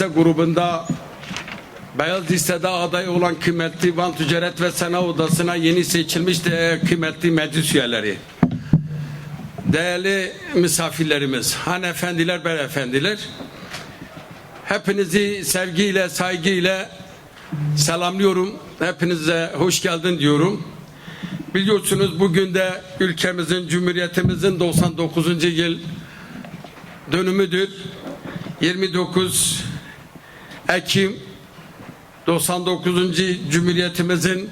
Kıymetli 19 meslek grubunda Beyaz listede aday olan kıymetli Van Ticaret ve Sanayi Odası'na yeni seçilmiş de kıymetli meclis üyeleri. Değerli misafirlerimiz, hanımefendiler, beyefendiler. Hepinizi sevgiyle, saygıyla selamlıyorum. Hepinize hoş geldin diyorum. Biliyorsunuz bugün de ülkemizin, cumhuriyetimizin 99. yıl dönümüdür. 29 Ekim 99. Cumhuriyetimizin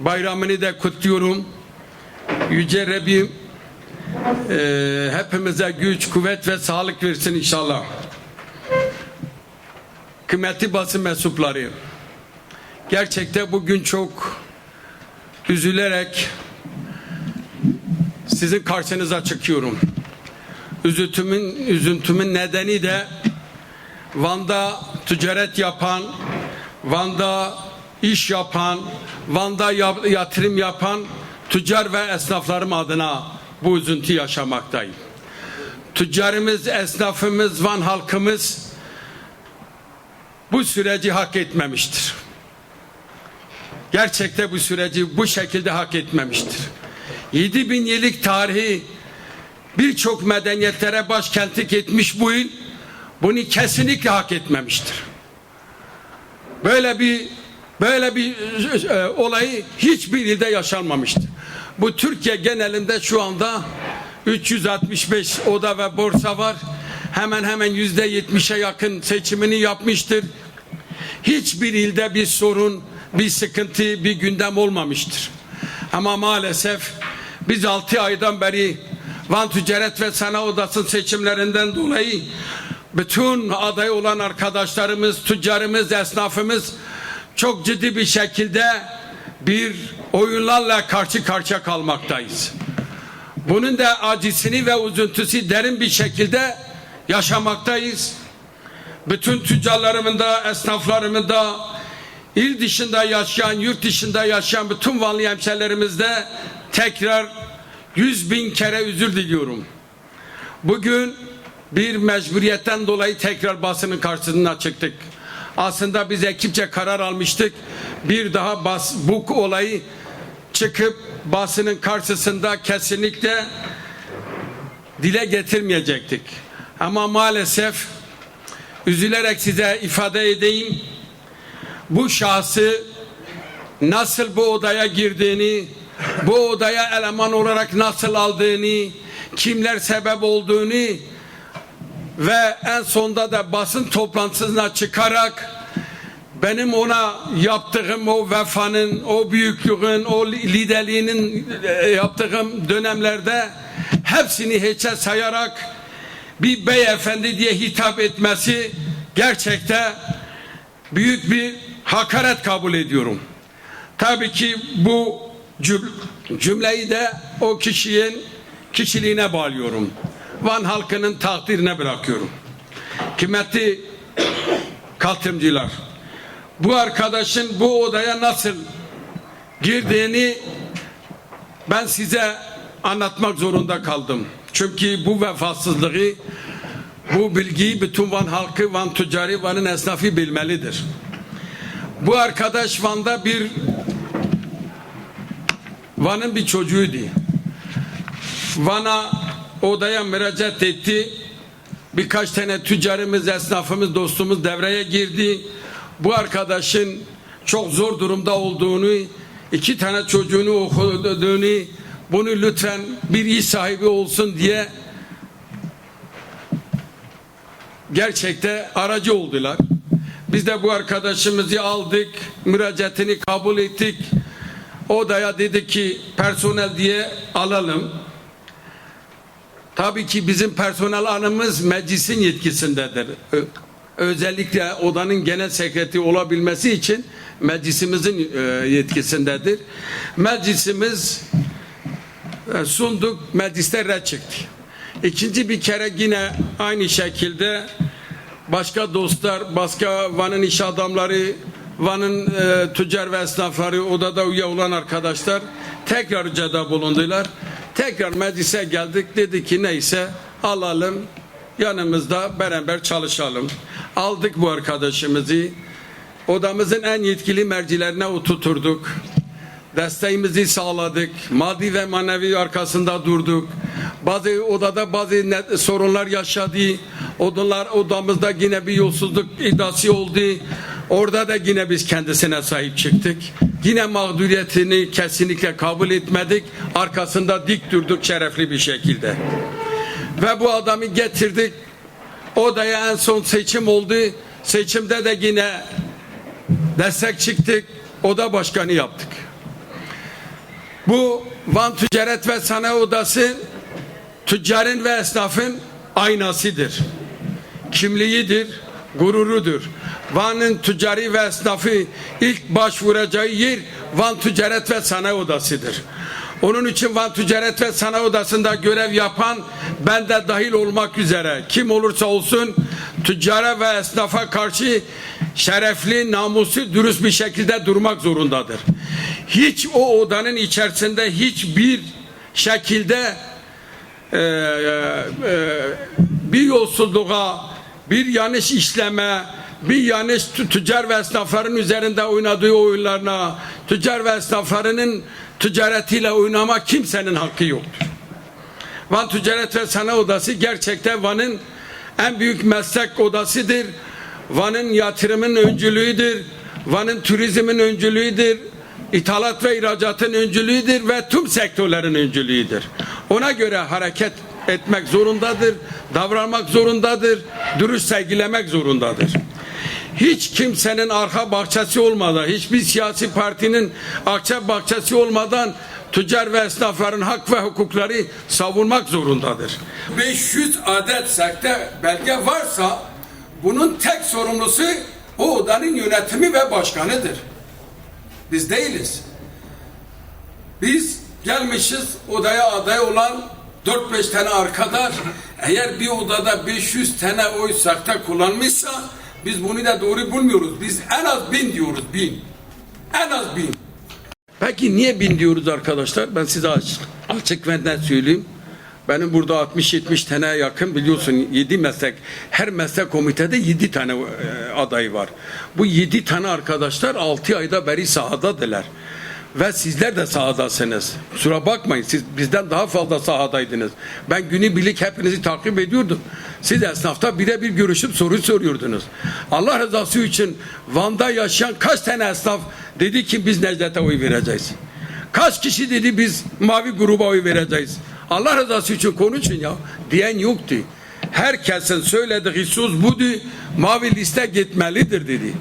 bayramını da kutluyorum. Yüce Rabbim e, hepimize güç, kuvvet ve sağlık versin inşallah. Kıymetli basın mensupları, gerçekten bugün çok üzülerek sizin karşınıza çıkıyorum. Üzüntümün, üzüntümün nedeni de Van'da ticaret yapan, Van'da iş yapan, Van'da yatırım yapan tüccar ve esnaflarım adına bu üzüntü yaşamaktayım. Tüccarımız, esnafımız, Van halkımız bu süreci hak etmemiştir. Gerçekte bu süreci bu şekilde hak etmemiştir. 7000 yıllık tarihi birçok medeniyetlere başkentlik etmiş bu il bunu kesinlikle hak etmemiştir. Böyle bir böyle bir e, olayı hiçbir ilde yaşanmamıştır. Bu Türkiye genelinde şu anda 365 oda ve borsa var. Hemen hemen yüzde yetmişe yakın seçimini yapmıştır. Hiçbir ilde bir sorun, bir sıkıntı, bir gündem olmamıştır. Ama maalesef biz 6 aydan beri Van Ticaret ve Sanayi Odası seçimlerinden dolayı bütün aday olan arkadaşlarımız, tüccarımız, esnafımız çok ciddi bir şekilde bir oyunlarla karşı karşıya kalmaktayız. Bunun da acısını ve üzüntüsü derin bir şekilde yaşamaktayız. Bütün tüccarlarımın da, esnaflarımın da, il dışında yaşayan, yurt dışında yaşayan bütün Vanlı hemşerilerimizde tekrar yüz bin kere özür diliyorum. Bugün bir mecburiyetten dolayı tekrar basının karşısına çıktık. Aslında biz ekipçe karar almıştık. Bir daha bas, bu olayı çıkıp basının karşısında kesinlikle dile getirmeyecektik. Ama maalesef üzülerek size ifade edeyim. Bu şahsı nasıl bu odaya girdiğini, bu odaya eleman olarak nasıl aldığını, kimler sebep olduğunu ve en sonda da basın toplantısına çıkarak benim ona yaptığım o vefanın, o büyüklüğün, o liderliğinin e, yaptığım dönemlerde hepsini hiçe sayarak bir beyefendi diye hitap etmesi gerçekte büyük bir hakaret kabul ediyorum. Tabii ki bu cüm- cümleyi de o kişinin kişiliğine bağlıyorum. Van halkının takdirine bırakıyorum. Kıymetli katılımcılar, bu arkadaşın bu odaya nasıl girdiğini ben size anlatmak zorunda kaldım. Çünkü bu vefasızlığı, bu bilgiyi bütün Van halkı, Van tüccarı, Van'ın esnafı bilmelidir. Bu arkadaş Van'da bir Van'ın bir çocuğuydu. Van'a odaya müracaat etti. Birkaç tane tüccarımız, esnafımız, dostumuz devreye girdi. Bu arkadaşın çok zor durumda olduğunu, iki tane çocuğunu okuduğunu, bunu lütfen bir iş sahibi olsun diye gerçekte aracı oldular. Biz de bu arkadaşımızı aldık, müracaatini kabul ettik. Odaya dedi ki personel diye alalım. Tabii ki bizim personel anımız meclisin yetkisindedir. Özellikle odanın genel sekreteri olabilmesi için meclisimizin e, yetkisindedir. Meclisimiz e, sunduk, mecliste red çıktı. İkinci bir kere yine aynı şekilde başka dostlar, başka Van'ın iş adamları, Van'ın e, tüccar ve esnafları, odada üye olan arkadaşlar tekrar ricada bulundular. Tekrar meclise geldik. Dedi ki neyse alalım yanımızda beraber çalışalım. Aldık bu arkadaşımızı. Odamızın en yetkili mercilerine oturturduk. Desteğimizi sağladık. Maddi ve manevi arkasında durduk. Bazı odada bazı net- sorunlar yaşadı. Odalar odamızda yine bir yolsuzluk iddiası oldu. Orada da yine biz kendisine sahip çıktık. Yine mağduriyetini kesinlikle kabul etmedik. Arkasında dik durduk şerefli bir şekilde. Ve bu adamı getirdik. Odaya en son seçim oldu. Seçimde de yine destek çıktık. Oda başkanı yaptık. Bu Van Ticaret ve Sanayi Odası tüccarın ve esnafın aynasıdır. Kimliğidir, gururudur. Van'ın tüccarı ve esnafı ilk başvuracağı yer Van Ticaret ve Sanayi Odası'dır. Onun için Van Ticaret ve Sanayi Odası'nda görev yapan ben de dahil olmak üzere kim olursa olsun tüccara ve esnafa karşı şerefli, namuslu, dürüst bir şekilde durmak zorundadır. Hiç o odanın içerisinde hiçbir şekilde e, e, e, bir yolsuzluğa, bir yanlış işleme, bir yanlış tü- tüccar ve esnafların üzerinde oynadığı oyunlarına, tüccar ve esnaflarının ticaretiyle oynamak kimsenin hakkı yoktur. Van Ticaret ve Sanayi Odası gerçekten Van'ın en büyük meslek odasıdır. Van'ın yatırımın öncülüğüdür. Van'ın turizmin öncülüğüdür. İthalat ve ihracatın öncülüğüdür ve tüm sektörlerin öncülüğüdür. Ona göre hareket etmek zorundadır, davranmak zorundadır, dürüst sergilemek zorundadır. Hiç kimsenin arka bahçesi olmadan, hiçbir siyasi partinin arka bahçesi olmadan tüccar ve esnafların hak ve hukukları savunmak zorundadır. 500 adet sekte belge varsa bunun tek sorumlusu o odanın yönetimi ve başkanıdır. Biz değiliz. Biz gelmişiz odaya aday olan 4-5 tane arkadaş eğer bir odada 500 tane oy sakta kullanmışsa biz bunu da doğru bulmuyoruz. Biz en az bin diyoruz bin. En az bin. Peki niye bin diyoruz arkadaşlar? Ben size açık, açık ve net söyleyeyim. Benim burada 60-70 tane yakın biliyorsun 7 meslek. Her meslek komitede 7 tane e, aday var. Bu 7 tane arkadaşlar 6 ayda beri sahadadılar. Ve sizler de sahadasınız. Kusura bakmayın siz bizden daha fazla sahadaydınız. Ben günübirlik hepinizi takip ediyordum. Siz esnafta birebir görüşüp soru soruyordunuz. Allah rızası için Van'da yaşayan kaç tane esnaf dedi ki biz Necdet'e oy vereceğiz. Kaç kişi dedi biz mavi gruba oy vereceğiz. Allah rızası için konuşun ya. Diyen yoktu. Herkesin söylediği söz buydu. Mavi liste gitmelidir dedi.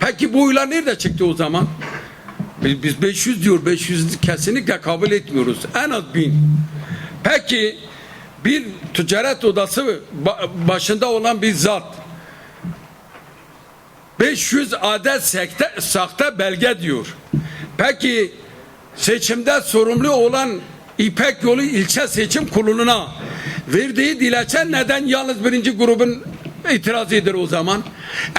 Peki bu oylar nerede çıktı o zaman? Biz biz 500 diyor. 500 kesinlikle kabul etmiyoruz. En az 1000. Peki bir ticaret odası ba- başında olan bir zat 500 adet sekte, sahte belge diyor. Peki seçimde sorumlu olan İpek Yolu ilçe seçim kuruluna verdiği dilekçe neden yalnız birinci grubun itirazıdır o zaman?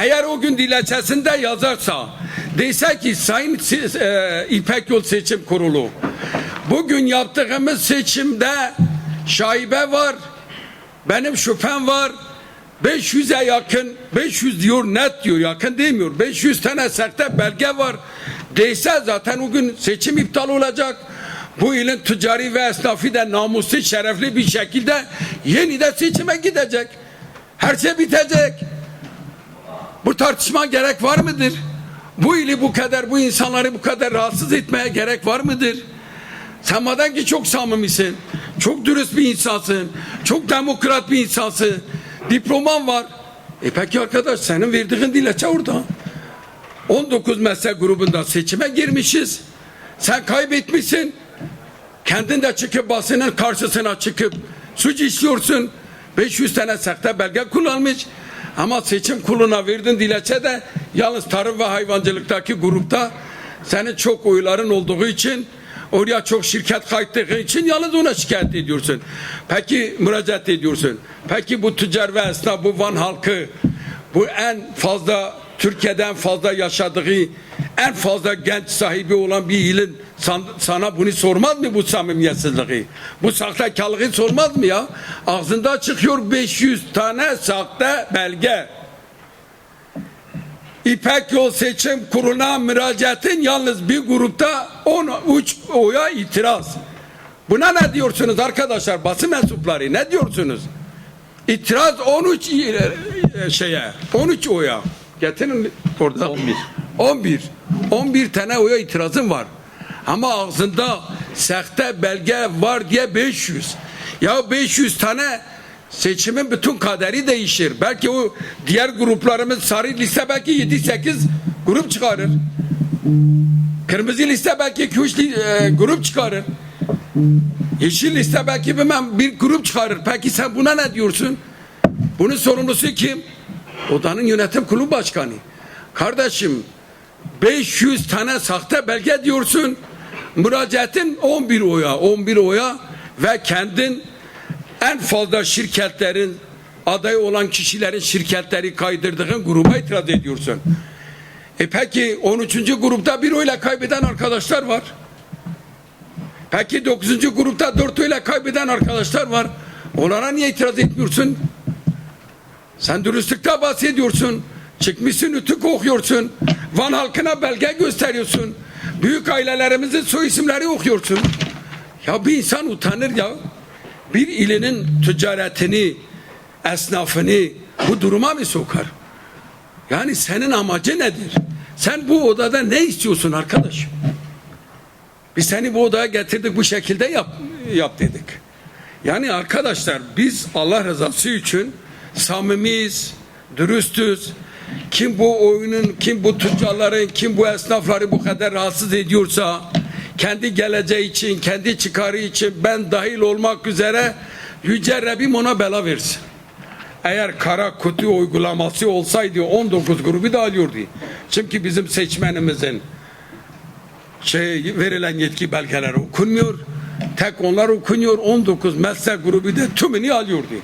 Eğer o gün dilekçesinde yazarsa dese ki Sayın e, İpek Yol Seçim Kurulu bugün yaptığımız seçimde şaibe var benim şüphem var 500'e yakın 500 diyor net diyor yakın demiyor 500 tane serte belge var değse zaten o gün seçim iptal olacak bu ilin ticari ve esnafı da namuslu şerefli bir şekilde yeniden seçime gidecek her şey bitecek bu tartışma gerek var mıdır? Bu ili bu kadar bu insanları bu kadar rahatsız etmeye gerek var mıdır? Sen madem ki çok samimisin, çok dürüst bir insansın, çok demokrat bir insansın, diploman var. E peki arkadaş senin verdiğin dilekçe orada. 19 meslek grubunda seçime girmişiz. Sen kaybetmişsin. Kendin de çıkıp basının karşısına çıkıp suç işliyorsun. 500 tane sahte belge kullanmış. Ama seçim kuruluna verdin dilekçe de yalnız tarım ve hayvancılıktaki grupta senin çok oyların olduğu için oraya çok şirket kayıttığı için yalnız ona şikayet ediyorsun. Peki müracaat ediyorsun. Peki bu tüccar ve esnaf bu Van halkı bu en fazla Türkiye'den fazla yaşadığı en fazla genç sahibi olan bir ilin san- sana bunu sormaz mı bu samimiyetsizliği? Bu sahtekarlığı sormaz mı ya? Ağzında çıkıyor 500 tane sahte belge. İpek Yol Seçim Kurulu'na müracaatin yalnız bir grupta 13 oya itiraz. Buna ne diyorsunuz arkadaşlar basın mensupları ne diyorsunuz? İtiraz 13 i- e, şeye 13 oya. Getirin orada 11. 11. 11 tane oya itirazım var. Ama ağzında sahte belge var diye 500. Ya 500 tane seçimin bütün kaderi değişir. Belki o diğer gruplarımız sarı liste belki 7-8 grup çıkarır. Kırmızı liste belki 2-3 e, grup çıkarır. Yeşil liste belki bilmem bir grup çıkarır. Peki sen buna ne diyorsun? Bunun sorumlusu kim? Odanın yönetim kurulu başkanı. Kardeşim 500 tane sahte belge diyorsun. Müracaatin 11 oya, 11 oya ve kendin en fazla şirketlerin aday olan kişilerin şirketleri kaydırdığın gruba itiraz ediyorsun. E peki 13. grupta bir oyla kaybeden arkadaşlar var. Peki 9. grupta 4 oyla kaybeden arkadaşlar var. Onlara niye itiraz etmiyorsun? Sen dürüstlükte bahsediyorsun. Çıkmışsın ütük okuyorsun. Van halkına belge gösteriyorsun. Büyük ailelerimizin soy isimleri okuyorsun. Ya bir insan utanır ya. Bir ilinin ticaretini, esnafını bu duruma mı sokar? Yani senin amacı nedir? Sen bu odada ne istiyorsun arkadaş? Biz seni bu odaya getirdik bu şekilde yap, yap dedik. Yani arkadaşlar biz Allah rızası için samimiyiz, dürüstüz. Kim bu oyunun, kim bu tüccarların, kim bu esnafları bu kadar rahatsız ediyorsa kendi geleceği için, kendi çıkarı için ben dahil olmak üzere Yüce Rabbim ona bela versin. Eğer kara kutu uygulaması olsaydı 19 grubu da alıyordu. Çünkü bizim seçmenimizin şey verilen yetki belgeleri okunmuyor. Tek onlar okunuyor. 19 meslek grubu da tümünü alıyordu.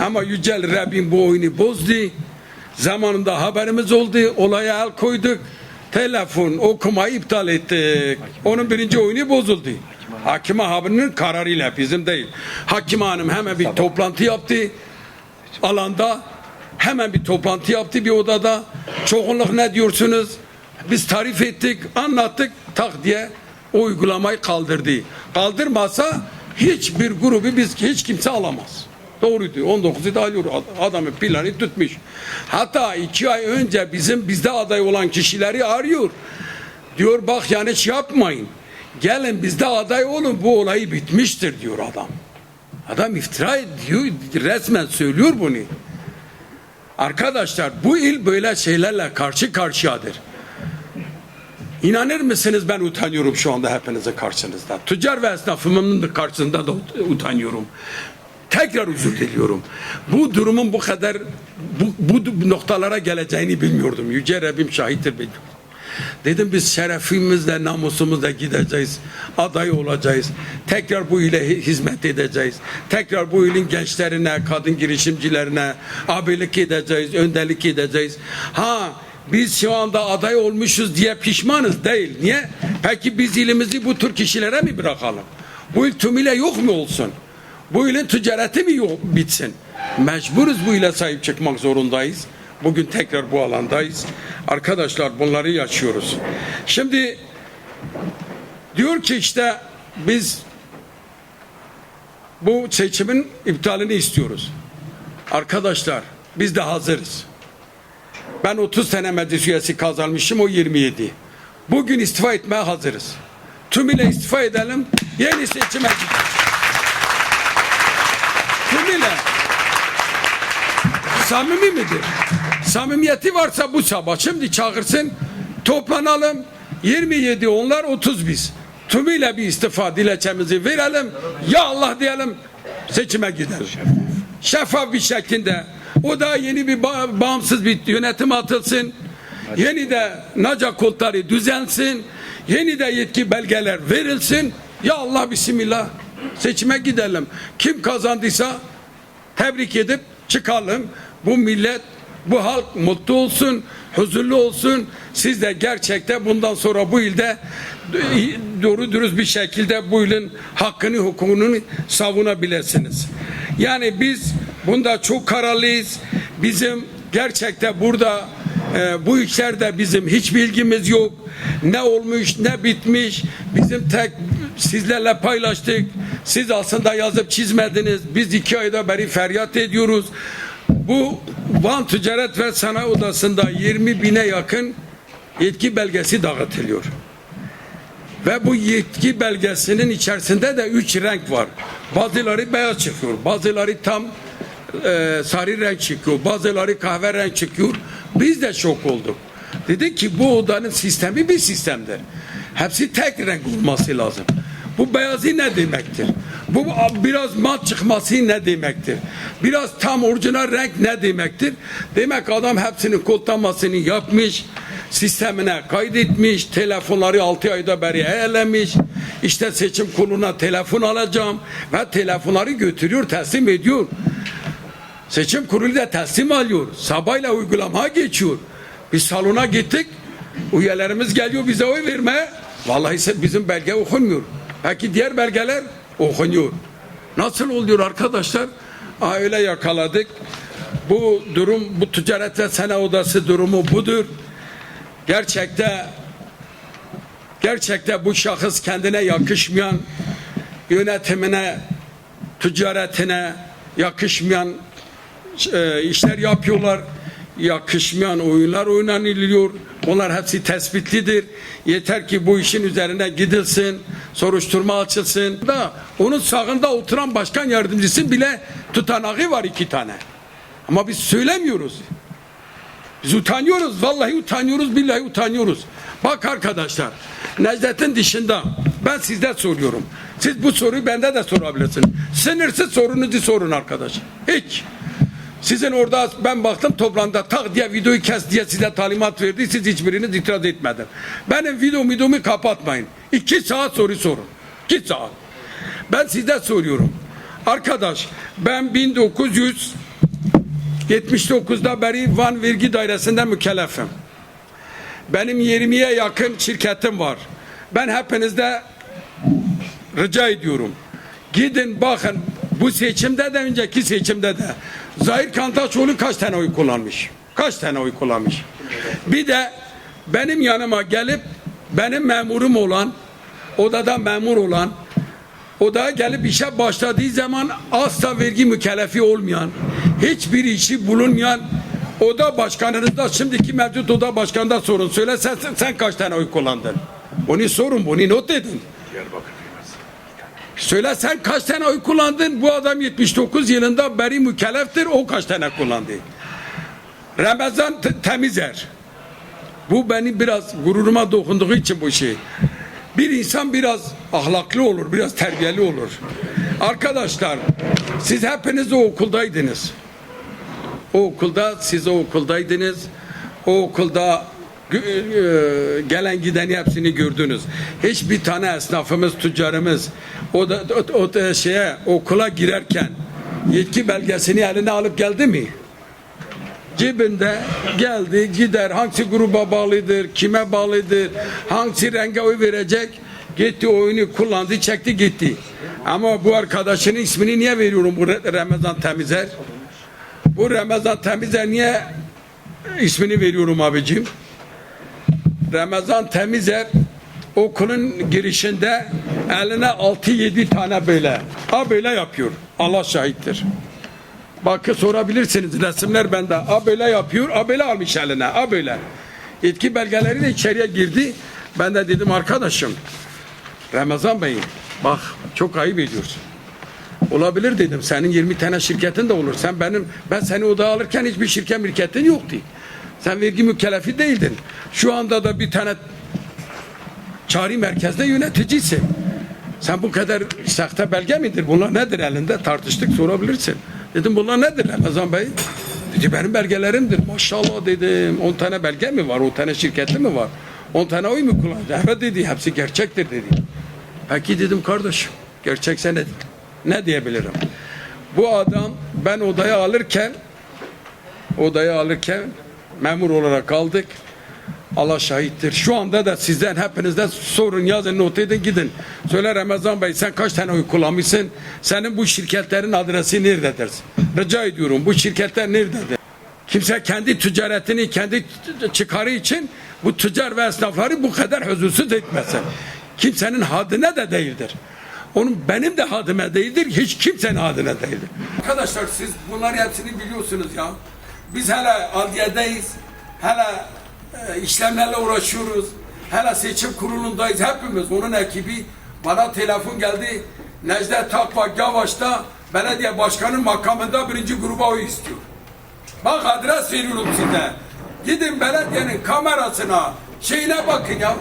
Ama Yücel Rabbim bu oyunu bozdu. Zamanında haberimiz oldu. Olaya el koyduk. Telefon okumayı iptal ettik. Onun birinci oyunu bozuldu. Hakime haberinin kararıyla bizim değil. Hakime Hanım hemen bir toplantı yaptı. Alanda hemen bir toplantı yaptı bir odada. Çoğunluk ne diyorsunuz? Biz tarif ettik, anlattık, tak diye o uygulamayı kaldırdı. Kaldırmasa hiçbir grubu biz hiç kimse alamaz. Doğruydu. 19'u da alıyor. Adamın planı tutmuş. Hatta iki ay önce bizim bizde aday olan kişileri arıyor. Diyor bak yani şey yapmayın. Gelin bizde aday olun bu olayı bitmiştir diyor adam. Adam iftira ediyor, resmen söylüyor bunu. Arkadaşlar bu il böyle şeylerle karşı karşıyadır. İnanır mısınız ben utanıyorum şu anda hepinizin karşınızda. Tüccar ve esnafımın da karşısında da ut- utanıyorum. Tekrar özür diliyorum. Bu durumun bu kadar bu, bu noktalara geleceğini bilmiyordum. Yüce Rabbim şahittir bilmiyorum. Dedim biz şerefimizle, namusumuzla gideceğiz. Aday olacağız. Tekrar bu ile hi- hizmet edeceğiz. Tekrar bu ilin gençlerine, kadın girişimcilerine abilik edeceğiz, önderlik edeceğiz. Ha biz şu anda aday olmuşuz diye pişmanız değil. Niye? Peki biz ilimizi bu tür kişilere mi bırakalım? Bu il tümüyle yok mu olsun? Bu ilin ticareti mi bitsin? Mecburuz bu ile sahip çıkmak zorundayız. Bugün tekrar bu alandayız. Arkadaşlar bunları yaşıyoruz. Şimdi diyor ki işte biz bu seçimin iptalini istiyoruz. Arkadaşlar biz de hazırız. Ben 30 sene meclis üyesi kazanmışım o 27. Bugün istifa etmeye hazırız. Tümüyle istifa edelim. Yeni seçime gidelim. Tümüyle. Samimi midir? Samimiyeti varsa bu sabah şimdi çağırsın toplanalım 27 onlar 30 biz. Tümüyle bir istifa dilekçemizi verelim. Ya Allah diyelim seçime gidelim. Şeffaf bir şekilde. O da yeni bir ba- bağımsız bir yönetim atılsın. Yeni de naca kolları düzensin. Yeni de yetki belgeler verilsin. Ya Allah bismillah seçime gidelim. Kim kazandıysa tebrik edip çıkalım. Bu millet, bu halk mutlu olsun. huzurlu olsun. Siz de gerçekten bundan sonra bu ilde doğru dürüst bir şekilde bu ilin hakkını, hukukunu savunabilirsiniz. Yani biz bunda çok kararlıyız. Bizim gerçekten burada e, bu işlerde bizim hiç bilgimiz yok. Ne olmuş, ne bitmiş. Bizim tek sizlerle paylaştık. Siz aslında yazıp çizmediniz. Biz iki ayda beri feryat ediyoruz. Bu Van Ticaret ve Sanayi Odası'nda 20 bine yakın yetki belgesi dağıtılıyor. Ve bu yetki belgesinin içerisinde de üç renk var. Bazıları beyaz çıkıyor, bazıları tam e, sarı renk çıkıyor, bazıları kahve renk çıkıyor. Biz de şok olduk. Dedik ki bu odanın sistemi bir sistemdir. Hepsi tek renk olması lazım. Bu beyazı ne demektir? Bu biraz mat çıkması ne demektir? Biraz tam orijinal renk ne demektir? Demek adam hepsinin kodlamasını yapmış, sistemine kaydetmiş, telefonları 6 ayda beri eylemiş. İşte seçim kuruluna telefon alacağım ve telefonları götürüyor, teslim ediyor. Seçim kurulu da teslim alıyor. Sabahla uygulamaya geçiyor. Biz salona gittik. Üyelerimiz geliyor bize oy vermeye. Vallahi bizim belge okunmuyor. Peki diğer belgeler okunuyor. Nasıl oluyor arkadaşlar? Aa, öyle yakaladık. Bu durum, bu ticaret ve sene odası durumu budur. Gerçekte gerçekte bu şahıs kendine yakışmayan yönetimine, ticaretine yakışmayan e, işler yapıyorlar. Yakışmayan oyunlar oynanılıyor. Onlar hepsi tespitlidir. Yeter ki bu işin üzerine gidilsin, soruşturma açılsın. Da onun sağında oturan başkan yardımcısı bile tutanağı var iki tane. Ama biz söylemiyoruz. Biz utanıyoruz. Vallahi utanıyoruz. Billahi utanıyoruz. Bak arkadaşlar. Necdet'in dışında ben sizden soruyorum. Siz bu soruyu bende de sorabilirsiniz. Sınırsız sorunuzu sorun arkadaş. Hiç. Sizin orada ben baktım toplantıda tak diye videoyu kes diye size talimat verdi. Siz hiçbiriniz itiraz etmedin. Benim video videomu kapatmayın. İki saat soru sorun. İki saat. Ben size soruyorum. Arkadaş ben 1979'da beri Van Vergi Dairesi'nde mükellefim. Benim 20'ye yakın şirketim var. Ben hepinizde rica ediyorum. Gidin bakın bu seçimde de önceki seçimde de Zahir Kantaçoğlu kaç tane oy kullanmış? Kaç tane oy kullanmış? Bir de benim yanıma gelip benim memurum olan odada memur olan odaya gelip işe başladığı zaman asla vergi mükellefi olmayan hiçbir işi bulunmayan oda başkanınızda şimdiki mevcut oda başkanında sorun. Söyle sen, sen kaç tane oy kullandın? Onu sorun bunu not edin. Söyle sen kaç tane oy kullandın? Bu adam 79 yılında beri mükelleftir. O kaç tane kullandı? Ramazan Temizer. Bu benim biraz gururuma dokunduğu için bu şey. Bir insan biraz ahlaklı olur, biraz terbiyeli olur. Arkadaşlar, siz hepiniz o okuldaydınız. O okulda, siz o okuldaydınız. O okulda gelen gideni hepsini gördünüz. Hiçbir tane esnafımız, tüccarımız o da o, da şeye okula girerken yetki belgesini eline alıp geldi mi? Cebinde geldi gider hangisi gruba bağlıdır, kime bağlıdır, hangisi renge oy verecek gitti oyunu kullandı çekti gitti. Ama bu arkadaşın ismini niye veriyorum bu Ramazan Temizer? Bu Ramazan Temizer niye ismini veriyorum abicim? Ramazan Temizer okulun girişinde eline 6-7 tane böyle. Ha böyle yapıyor. Allah şahittir. Bakın sorabilirsiniz resimler bende. A böyle yapıyor, a böyle almış eline, a böyle. Yetki belgeleri de içeriye girdi. Ben de dedim arkadaşım, Ramazan Bey bak çok ayıp ediyorsun. Olabilir dedim. Senin 20 tane şirketin de olur. Sen benim ben seni odaya alırken hiçbir şirket mirketin yoktu. Sen vergi mükellefi değildin. Şu anda da bir tane çağrı merkezde yöneticisin. Sen bu kadar sahte belge midir? Bunlar nedir elinde? Tartıştık sorabilirsin. Dedim bunlar nedir Ramazan Bey? Dedi benim belgelerimdir. Maşallah dedim. 10 tane belge mi var? 10 tane şirketi mi var? 10 tane oy mu kullanacak? Evet dedi. Hepsi gerçektir dedi. Peki dedim kardeşim. Gerçekse ne, ne diyebilirim? Bu adam ben odaya alırken odaya alırken memur olarak kaldık. Allah şahittir. Şu anda da sizden hepinizden sorun yazın not edin gidin. Söyle Ramazan Bey sen kaç tane oy kullanmışsın? Senin bu şirketlerin adresi nerededir? Rica ediyorum bu şirketler nerededir? Kimse kendi ticaretini kendi çıkarı için bu tüccar ve esnafları bu kadar huzursuz etmesin. Kimsenin hadine de değildir. Onun benim de hadime değildir, hiç kimsenin hadine değildir. Arkadaşlar siz bunların hepsini biliyorsunuz ya. Biz hala adliyedeyiz. Hala e, işlemlerle uğraşıyoruz. Hala seçim kurulundayız hepimiz. Onun ekibi bana telefon geldi. Necdet Takva Gavaş'ta belediye başkanı makamında birinci gruba oy istiyor. Bak adres veriyorum size. Gidin belediyenin kamerasına, şeyine bakın ya.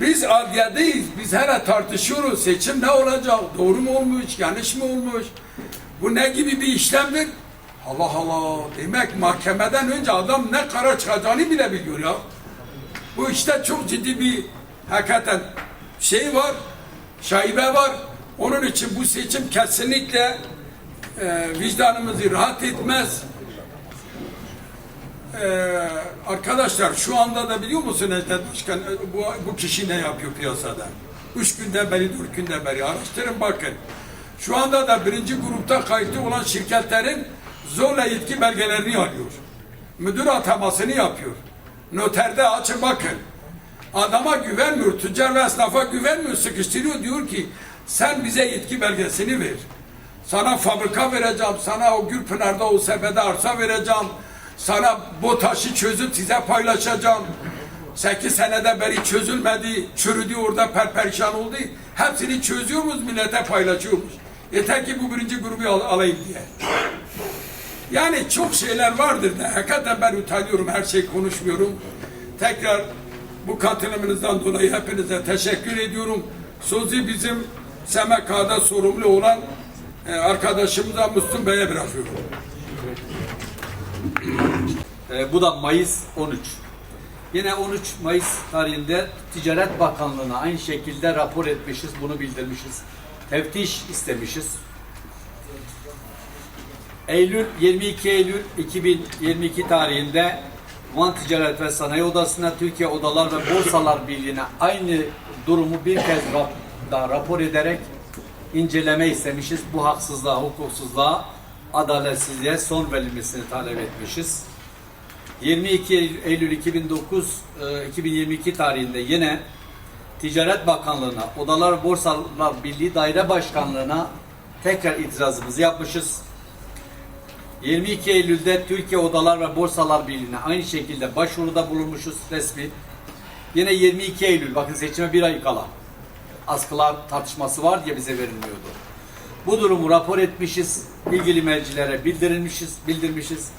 Biz adliyedeyiz. Biz hala tartışıyoruz. Seçim ne olacak? Doğru mu olmuş? Yanlış mı olmuş? Bu ne gibi bir işlemdir? Allah Allah. Demek mahkemeden önce adam ne karar çıkacağını bile biliyor ya. Bu işte çok ciddi bir hakikaten şey var. Şaibe var. Onun için bu seçim kesinlikle e, vicdanımızı rahat etmez. Ee, arkadaşlar şu anda da biliyor musun Necdet Başkan e, bu, bu kişi ne yapıyor piyasada? Üç günden beri, dört günden beri araştırın bakın. Şu anda da birinci grupta kayıtlı olan şirketlerin zorla yetki belgelerini alıyor. Müdür atamasını yapıyor. Noterde açın bakın. Adama güvenmiyor, tüccar ve esnafa güvenmiyor, sıkıştırıyor. Diyor ki sen bize yetki belgesini ver. Sana fabrika vereceğim, sana o Gülpınar'da o sepede arsa vereceğim. Sana bu taşı çözüp size paylaşacağım. 8 senede beri çözülmedi, çürüdü orada perperişan oldu. Hepsini çözüyormuş, millete paylaşıyormuş. Yeter ki bu birinci grubu al- alayım diye. Yani çok şeyler vardır da hakikaten ben utanıyorum her şey konuşmuyorum. Tekrar bu katılımınızdan dolayı hepinize teşekkür ediyorum. Sözü bizim SMK'da sorumlu olan e, arkadaşımıza Müslüm Bey'e bırakıyorum. Ee, bu da Mayıs 13. Yine 13 Mayıs tarihinde Ticaret Bakanlığı'na aynı şekilde rapor etmişiz, bunu bildirmişiz. Teftiş istemişiz. Eylül 22 Eylül 2022 tarihinde Van Ticaret ve Sanayi Odası'na Türkiye Odalar ve Borsalar Birliği'ne aynı durumu bir kez rap, daha rapor ederek inceleme istemişiz. Bu haksızlığa, hukuksuzluğa, adaletsizliğe son verilmesini talep etmişiz. 22 Eylül 2009 e, 2022 tarihinde yine Ticaret Bakanlığı'na, Odalar Borsalar Birliği Daire Başkanlığı'na tekrar itirazımızı yapmışız. 22 Eylül'de Türkiye Odalar ve Borsalar Birliği'ne aynı şekilde başvuruda bulunmuşuz resmi. Yine 22 Eylül, bakın seçime bir ay kala. Askılar tartışması var diye bize verilmiyordu. Bu durumu rapor etmişiz, ilgili mercilere bildirilmişiz, bildirmişiz.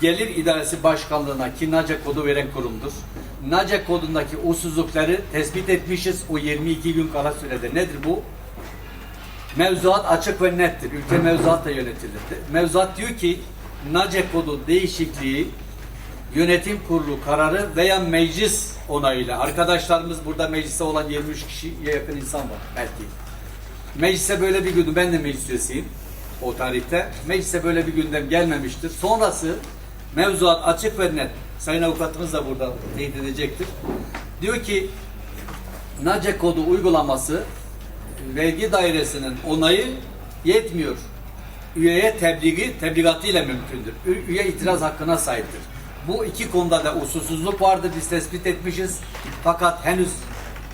Gelir İdaresi Başkanlığı'na ki NACE kodu veren kurumdur. NACE kodundaki usulsüzlükleri tespit etmişiz o 22 gün kala sürede. Nedir bu? Mevzuat açık ve nettir. Ülke mevzuatla yönetilir. Mevzuat diyor ki NACE kodu değişikliği yönetim kurulu kararı veya meclis onayıyla. Arkadaşlarımız burada mecliste olan 23 kişiye yakın insan var belki. Meclise böyle bir gündem, ben de meclis üyesiyim o tarihte. Meclise böyle bir gündem gelmemiştir. Sonrası mevzuat açık ve net. Sayın avukatımız da burada teyit edecektir. Diyor ki NACE kodu uygulaması vergi dairesinin onayı yetmiyor. Üyeye tebliği tebligatıyla mümkündür. Üye itiraz hakkına sahiptir. Bu iki konuda da usulsüzlük vardı. Biz tespit etmişiz. Fakat henüz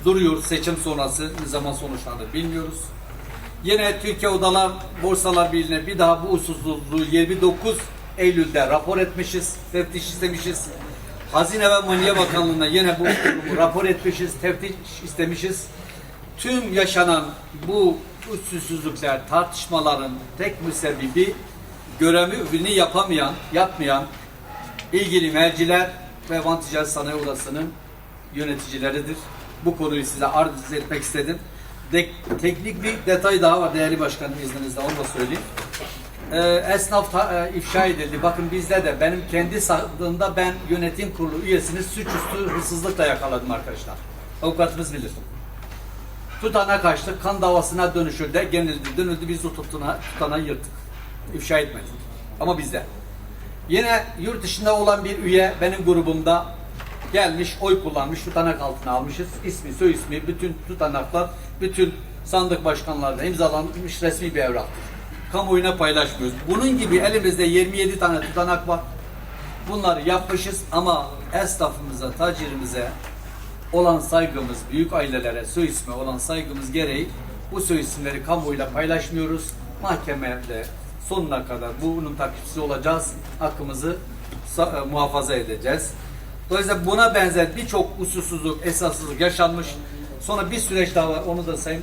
duruyor. Seçim sonrası ne zaman sonuçlanır bilmiyoruz. Yine Türkiye Odalar Borsalar Birliği'ne bir daha bu usulsüzlüğü 29 Eylül'de rapor etmişiz. Teftiş istemişiz. Hazine ve Maliye Bakanlığı'na yine bu rapor etmişiz. Teftiş istemişiz tüm yaşanan bu usulsüzlükler, tartışmaların tek müsebbibi görevini yapamayan, yapmayan ilgili merciler ve Van Ticaret Sanayi Odası'nın yöneticileridir. Bu konuyu size arz etmek istedim. De- teknik bir detay daha var değerli başkanım izninizle onu da söyleyeyim. Ee, esnaf ta- e, ifşa edildi. Bakın bizde de benim kendi sandığımda ben yönetim kurulu üyesini suçüstü hırsızlıkla yakaladım arkadaşlar. Avukatımız bilir tutana kaçtık, kan davasına dönüşür de genildi, dönüldü, biz o tutana, tutana yırttık. İfşa etmedik. Ama bizde. Yine yurt dışında olan bir üye benim grubumda gelmiş, oy kullanmış, tutanak altına almışız. İsmi, soy ismi, bütün tutanaklar, bütün sandık başkanlarına imzalanmış resmi bir evraktır. Kamuoyuna paylaşmıyoruz. Bunun gibi elimizde 27 tane tutanak var. Bunları yapmışız ama esnafımıza, tacirimize olan saygımız, büyük ailelere soy ismi olan saygımız gereği bu soy isimleri kamuoyuyla paylaşmıyoruz. Mahkemede sonuna kadar bunun takipçisi olacağız. Hakkımızı e, muhafaza edeceğiz. Dolayısıyla buna benzer birçok usulsüzlük, esassızlık yaşanmış. Sonra bir süreç daha var. Onu da sayın